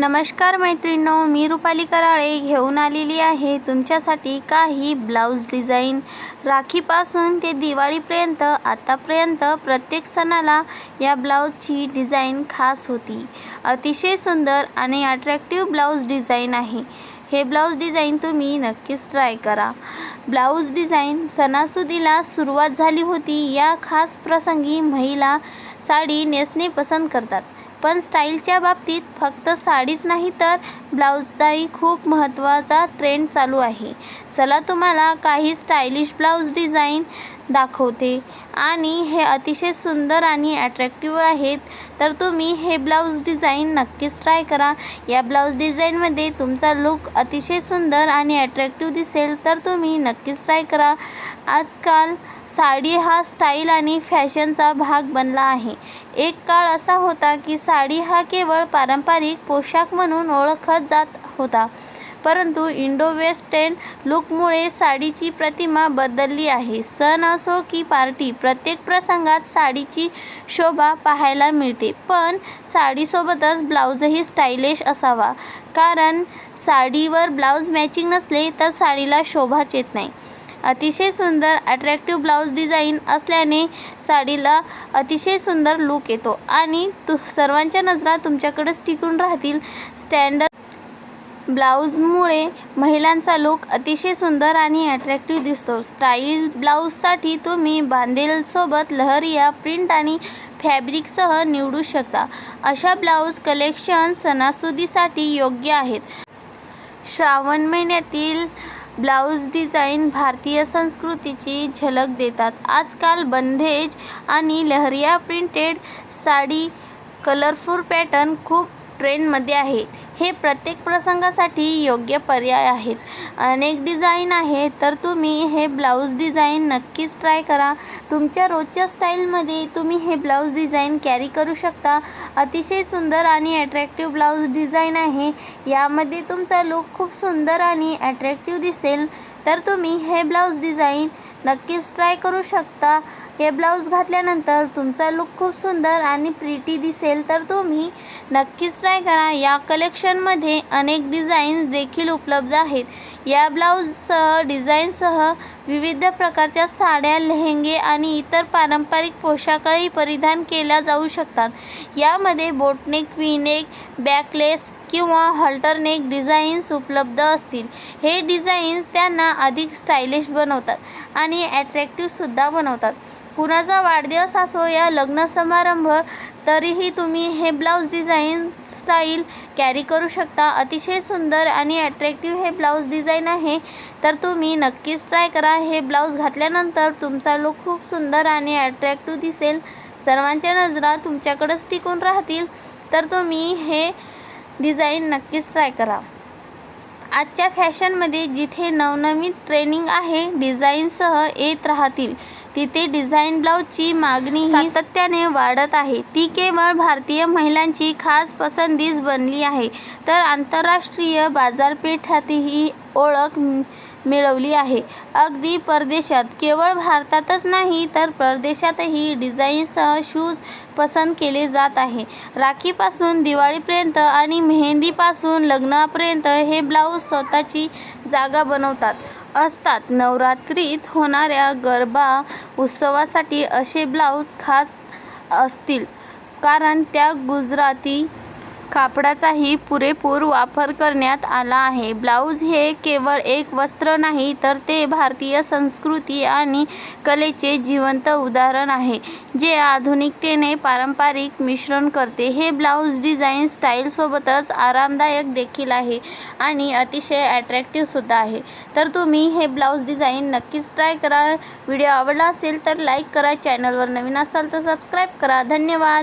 नमस्कार मैत्रिणींनो मी रुपाली कराळे घेऊन आलेली आहे तुमच्यासाठी काही ब्लाऊज डिझाईन. राखीपासून ते दिवाळीपर्यंत आतापर्यंत प्रत्येक सणाला या ब्लाऊजची डिझाईन खास होती. अतिशय सुंदर आणि अट्रॅक्टिव्ह ब्लाऊज डिझाईन आहे. हे ब्लाऊज डिझाईन तुम्ही नक्कीच ट्राय करा. ब्लाऊज डिझाईन सणासुदीला सुरुवात झाली होती. या खास प्रसंगी महिला साडी नेसणे पसंत करतात. पण स्टाईलच्या बाबतीत फक्त साडीच नाही तर ब्लाऊजचाही खूप महत्त्वाचा ट्रेंड चालू आहे. चला तुम्हाला काही स्टायलिश ब्लाऊज डिझाईन दाखवते. आणि हे अतिशय सुंदर आणि अट्रॅक्टिव्ह आहेत. तर तुम्ही हे ब्लाऊज डिझाईन नक्कीच ट्राय करा. या ब्लाऊज डिझाईनमध्ये तुमचा लुक अतिशय सुंदर आणि अट्रॅक्टिव्ह दिसेल तर तुम्ही नक्कीच ट्राय करा. आजकाल साडी हा स्टाईल आणि फॅशनचा भाग बनला आहे. एक काळ असा होता की साडी हा केवळ पारंपरिक पोशाख म्हणून ओळखत जात होता परंतु इंडो वेस्टर्न लुकमुळे साडीची प्रतिमा बदलली आहे. सण असो की पार्टी प्रत्येक प्रसंगात साडीची शोभा पाहायला मिळते पण साडीसोबतच ब्लाऊजही स्टायलिश असावा कारण साडीवर ब्लाऊज मॅचिंग नसले तर साडीला शोभाच येत नाही. अतिशय सुंदर अट्रॅक्टिव्ह ब्लाऊज डिझाईन असल्याने साडीला अतिशय सुंदर लूक येतो. आणि तु सर्वांच्या नजरा तुमच्याकडेच टिकून राहतील स्टँडर्ड ब्लाऊजमुळे महिलांचा लूक अतिशय सुंदर आणि अट्रॅक्टिव्ह दिसतो. स्टाईल ब्लाऊजसाठी तुम्ही बांधेलसोबत लहरिया प्रिंट आणि फॅब्रिकसह निवडू शकता. अशा ब्लाऊज कलेक्शन सणासुदीसाठी योग्य आहेत. श्रावण महिन्यातील ब्लाऊज डिझाईन भारतीय संस्कृतीची झलक देतात. आजकाल बंधेज आणि leheriya printed sari colourful pattern खूप ट्रेंडमध्ये आहे. हे प्रत्येक प्रसंगासाठी योग्य पर्याय आहेत. अनेक डिझाईन आहे तर तुम्ही हे ब्लाऊज डिझाईन नक्कीच ट्राय करा. तुमच्या रोजच्या स्टाईलमध्ये तुम्ही हे ब्लाऊज डिझाईन कॅरी करू शकता. अतिशय सुंदर आणि अट्रॅक्टिव्ह ब्लाऊज डिझाईन आहे. यामध्ये तुमचा लुक खूप सुंदर आणि अट्रॅक्टिव्ह दिसेल. तर तुम्ही हे ब्लाऊज डिझाईन नक्कीच ट्राय करू शकता. हे ब्लाऊज घातल्यानंतर तुमचा लुक खूप सुंदर आणि प्रिटी दिसेल तर तुम्ही नक्कीच ट्राय करा. या कलेक्शनमध्ये अनेक डिझाईन्स देखील उपलब्ध आहेत. या ब्लाऊजसह डिझाईनसह विविध प्रकारच्या साड्या लेहंगे आणि इतर पारंपरिक पोशाखही परिधान केल्या जाऊ शकतात. यामध्ये बोटनेक विनेक बॅकलेस किंवा हॉल्टरनेक डिझाईन्स उपलब्ध असतील. हे डिझाईन्स त्यांना अधिक स्टायलिश बनवतात आणि ॲट्रॅक्टिव्हसुद्धा बनवतात. कुणाचा वाढदिवस असो या लग्न समारंभ तरीही तुम्ही हे ब्लाऊज डिझाईन स्टाईल कॅरी करू शकता. अतिशय सुंदर आणि अट्रॅक्टिव्ह हे ब्लाऊज डिझाईन आहे. तर तुम्ही नक्कीच ट्राय करा. हे ब्लाऊज घातल्यानंतर तुमचा लुक खूप सुंदर आणि अट्रॅक्टिव्ह दिसेल. सर्वांच्या नजरा तुमच्याकडंच टिकून राहतील. तर तुम्ही हे डिझाईन नक्कीच ट्राय करा. आजच्या फॅशनमध्ये जिथे नवनवीन ट्रेनिंग आहे डिझाईनसह येत राहतील. तिथे डिझाईन ब्लाऊजची मागणी सातत्याने वाढत आहे. ती केवळ भारतीय महिलांची खास पसंतीच बनली आहे. तर आंतरराष्ट्रीय बाजारपेठातही ओळख मिळवली आहे. अगदी परदेशात केवळ भारतातच नाही तर परदेशातही डिझाईनसह शूज पसंत केले जात आहे. राखीपासून दिवाळीपर्यंत आणि मेहंदीपासून लग्नापर्यंत हे ब्लाऊज स्वतःची जागा बनवतात. असतात. नवरात्रीत होणाऱ्या गरबा उत्सवासाठी असे ब्लाऊज खास असतील. कारण त्या गुजराती कापडाचाही पुरेपूर वापर करण्यात आला आहे. ब्लाऊज हे केवळ एक वस्त्र नाही तर ते भारतीय संस्कृती आणि कलेचे जिवंत उदाहरण आहे जे आधुनिकतेने पारंपरिक मिश्रण करते. हे ब्लाऊज डिझाईन स्टाईलसोबतच आरामदायक देखील आहे आणि अतिशय अट्रॅक्टिव्हसुद्धा आहे. तर तुम्ही हे ब्लाऊज डिझाईन नक्कीच ट्राय करा. व्हिडिओ आवडला असेल तर लाईक करा. चॅनलवर नवीन असाल तर सबस्क्राईब करा. धन्यवाद!